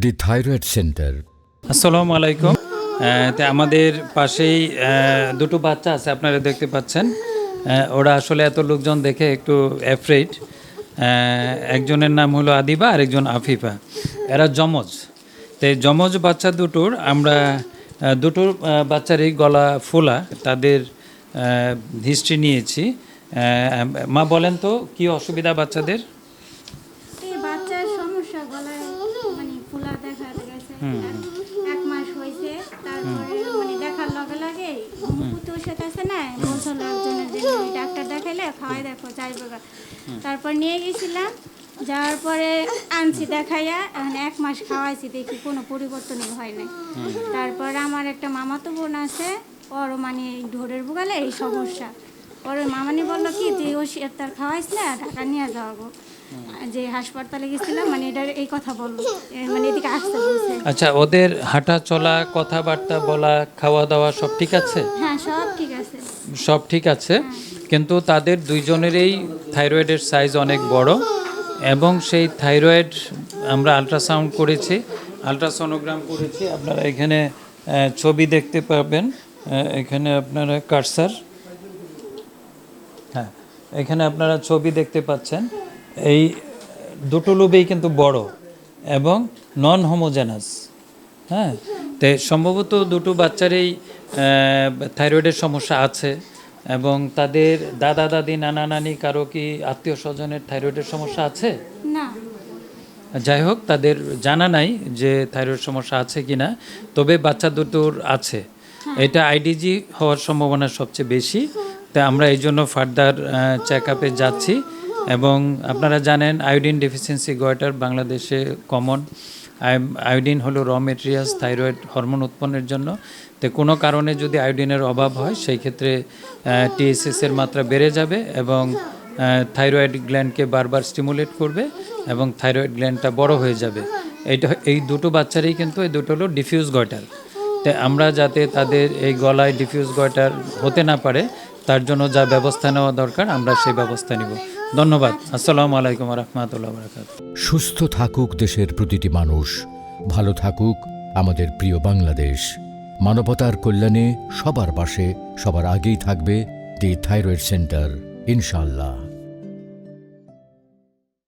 দি thyroid centre আসসালামু আলাইকুম। তা আমাদের পাশেই দুটো বাচ্চা আছে, আপনারা দেখতে পাচ্ছেন। ওরা আসলে এত লোকজন দেখে একটু অ্যাফ্রেড একজনের নাম হলো আদিবা আর একজন আফিফা। এরা জমজ তো জমজ বাচ্চা দুটোর আমরা দুটোর বাচ্চারই গলা ফোলা, তাদের হিস্ট্রি নিয়েছি। মা বলেন তো, কি অসুবিধা বাচ্চাদের এই বাচ্চার সমস্যা গলায় মানে ফুলা দেখা গেছে এক মাস হয়েছে তারপরে মানে দেখার লগে লাগে মুকুতে ওষুধ আছে না বলছিল একজনের যে ডাক্তার দেখাইলে খাওয়াই দেখো তারপর নিয়ে গেছিলাম যাওয়ার পরে আনছি দেখাইয়া এখন এক মাস খাওয়াইছি দেখি কোনো পরিবর্তনই হয় নাই। তারপর আমার একটা মামাতো বোন আছে ওর মানে ঢোরের বুগালে এই সমস্যা। ওর মামানি বলল কি তুই ওষুধ তার খাওয়াইস না ঢাকা নিয়ে যাওয়া গো। যে হাসপাতালে গেছিলাম মানে এটার এই কথা বলল মানে এদিকে আসতে আচ্ছা ওদের হাঁটা চলা কথাবার্তা বলা খাওয়া দাওয়া সব ঠিক আছে? হ্যাঁ সব ঠিক আছে। সব ঠিক আছে কিন্তু তাদের দুইজনেরই থাইরয়েডের সাইজ অনেক বড় এবং সেই থাইরয়েড আমরা আলট্রাসাউন্ড করেছি আল্ট্রাসোনোগ্রাম করেছি। আপনারা এখানে ছবি দেখতে পাবেন এখানে আপনারা কারসার হ্যাঁ এখানে আপনারা ছবি দেখতে পাচ্ছেন। এই দুটো লোবেই কিন্তু বড় এবং নন হোমোজেনাস হ্যাঁ? তো সম্ভবত দুটো বাচ্চারই থাইরয়েডের সমস্যা আছে এবং তাদের দাদা দাদি নানা নানি কারও কি আত্মীয় স্বজনের থাইরয়েডের সমস্যা আছে? না। যাই হোক তাদের জানা নাই যে থাইরয়েড সমস্যা আছে কি না তবে বাচ্চা দুটোর আছে। এটা আইডিজি হওয়ার সম্ভাবনা সবচেয়ে বেশি। তা আমরা এই জন্য ফার্দার চেক আপে যাচ্ছি এবং আপনারা জানেন আয়োডিন ডেফিসিয়েন্সি গয়টার বাংলাদেশে কমন। আয়োডিন হলো র মেটেরিয়ালস থাইরয়েড হরমোন উৎপন্নের জন্য। তো কোনো কারণে যদি আয়োডিনের অভাব হয়, সেই ক্ষেত্রে টিএসএস এর মাত্রা বেড়ে যাবে এবং থাইরয়েড গ্ল্যান্ডকে বারবার স্টিমুলেট করবে এবং থাইরয়েড গ্ল্যান্ডটা বড় হয়ে যাবে। এইটা এই দুটো বাচ্চারই কিন্তু এই দুটো হলো ডিফিউজ গয়টার। তাই আমরা যাতে তাদের এই গলায় ডিফিউজ গয়টার হতে না পারে, তার জন্য যা ব্যবস্থা নেওয়া দরকার, আমরা সেই ব্যবস্থা নিব। ধন্যবাদ। আসসালামু আলাইকুম রহমতুল্লাহ বরকাত সুস্থ থাকুক দেশের প্রতিটি মানুষ, ভালো থাকুক আমাদের প্রিয় বাংলাদেশ। মানবতার কল্যাণে সবার পাশে, সবার আগেই থাকবে দি থাইরয়েড সেন্টার ইনশাল্লাহ